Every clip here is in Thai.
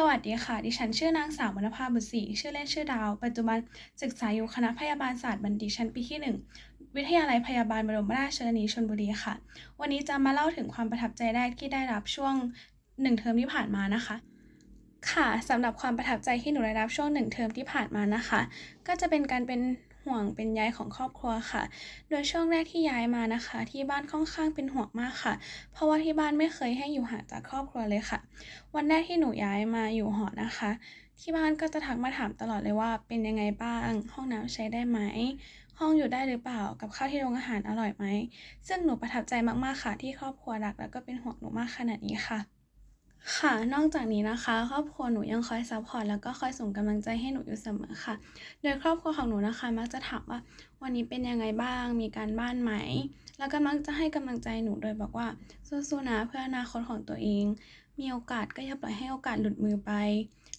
สวัสดีค่ะ ดิฉันชื่อนางสาววรรณภาบุตรศรีชื่อเล่นชื่อดาว ปัจจุบันศึกษาอยู่คณะพยาบาลศาสตร์บัณฑิตชั้นปีที่ 1 วิทยาลัยพยาบาลบรมราชชนนีชนบุรีค่ะ วันนี้จะมาเล่าถึงความประทับใจแรกที่ได้รับช่วงหนึ่งเทอมที่ผ่านมานะคะ ค่ะสำหรับความประทับใจที่หนูได้รับช่วงหนึ่งเทอมที่ผ่านมานะคะ ก็จะเป็นการเป็น ห่วงเป็นใยของครอบครัวค่ะ โดยช่วงแรกที่ย้ายมานะคะ ที่บ้านค่อนข้างเป็นห่วงมากค่ะ เพราะว่าที่บ้านไม่เคยให้อยู่ห่างจากครอบครัวเลยค่ะ วันแรกที่หนูย้ายมาอยู่หอนะคะ ที่บ้านก็จะทักมาถามตลอดเลยว่า เป็นยังไงบ้าง ห้องน้ำใช้ได้ไหมห้องอยู่ได้หรือเปล่ากับข้าวที่โรงอาหารอร่อยไหมซึ่งหนูประทับใจมากๆค่ะที่ครอบครัวรัก แล้วก็เป็นห่วงหนูมากขนาดนี้ค่ะ ค่ะ นอกจากนี้นะคะ ครอบครัวหนูยังคอยซัพพอร์ตแล้วก็คอยส่งกำลังใจให้หนูอยู่เสมอค่ะ โดยครอบครัวของหนูนะคะ มักจะถามว่าวันนี้เป็นยังไงบ้าง มีการบ้านไหม แล้วก็มักจะให้กำลังใจหนูโดยบอกว่าสู้ๆนะเพื่ออนาคตของตัวเอง มีโอกาสก็อย่าปล่อยให้โอกาสหลุดมือไป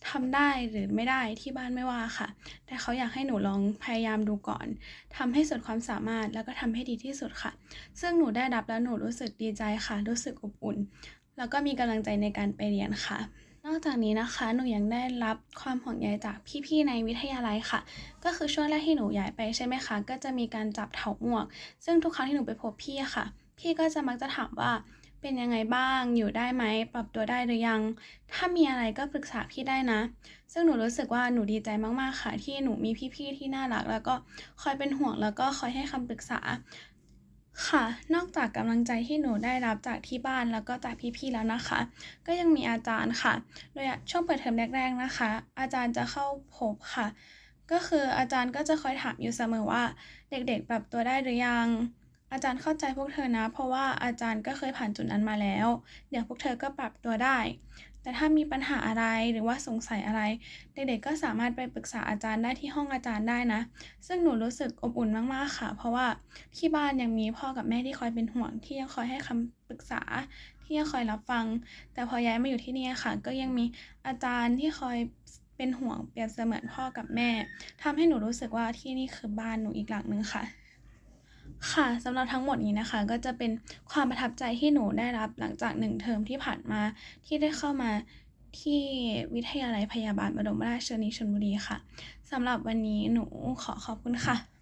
ทำได้หรือไม่ได้ที่บ้านไม่ว่าค่ะ แต่เขาอยากให้หนูลองพยายามดูก่อนทำให้สุดความสามารถแล้วก็ทำให้ดีที่สุดค่ะ ซึ่งหนูได้รับแล้วหนูรู้สึกดีใจค่ะ รู้สึกอบอุ่น แล้วก็มีกำลังใจในการไปเรียนค่ะ นอกจากนี้นะคะ หนูยังได้รับความห่วงใยจากพี่ๆในวิทยาลัยค่ะ ก็คือช่วงแรกที่หนูย้ายไปใช่ไหมคะ ก็จะมีการจับเถาหมวก ซึ่งทุกครั้งที่หนูไปพบพี่ค่ะ พี่ก็จะมักจะถามว่าเป็นยังไงบ้าง อยู่ได้ไหม ปรับตัวได้หรือยัง ถ้ามีอะไรก็ปรึกษาพี่ได้นะ ซึ่งหนูรู้สึกว่าหนูดีใจมากๆค่ะ ที่หนูมีพี่ๆที่น่ารัก แล้วก็คอยเป็นห่วงแล้วก็คอยให้คำปรึกษา ค่ะ นอกจากกำลังใจที่หนูได้รับจากที่บ้านแล้วก็จากพี่ๆแล้วนะคะ ก็ยังมีอาจารย์ค่ะ โดยช่วงเปิดเทอมแรก ๆนะคะ อาจารย์จะเข้าพบค่ะ ก็คืออาจารย์ก็จะคอยถามอยู่เสมอว่า เด็กๆปรับตัวได้หรือยัง อาจารย์เข้าใจพวกเธอนะ เพราะว่าอาจารย์ก็เคยผ่านจุดนั้นมาแล้ว เดี๋ยวพวกเธอก็ปรับตัวได้ แต่ถ้ามีปัญหาอะไรหรือว่าสงสัยอะไร เด็กๆก็สามารถไปปรึกษาอาจารย์ได้ที่ห้องอาจารย์ได้นะ ซึ่งหนูรู้สึกอบอุ่นมากๆค่ะ เพราะว่าที่บ้านยังมีพ่อกับแม่ที่คอยเป็นห่วง ที่ยังคอยให้คำปรึกษา ที่ยังคอยรับฟัง แต่พอย้ายมาอยู่ที่นี่ค่ะ ก็ยังมีอาจารย์ที่คอยเป็นห่วงเปรียบเสมือนพ่อกับแม่ทำให้หนูรู้สึกว่าที่นี่คือบ้านหนูอีกหลังนึงค่ะ ค่ะสำหรับทั้งหมดนี้นะคะ ก็จะเป็นความประทับใจที่หนูได้รับหลังจากหนึ่งเทอมที่ผ่านมาที่ได้เข้ามาที่วิทยาลัยพยาบาลบรมราชชนนีชนบุรีค่ะสำหรับวันนี้หนูขอขอบคุณค่ะ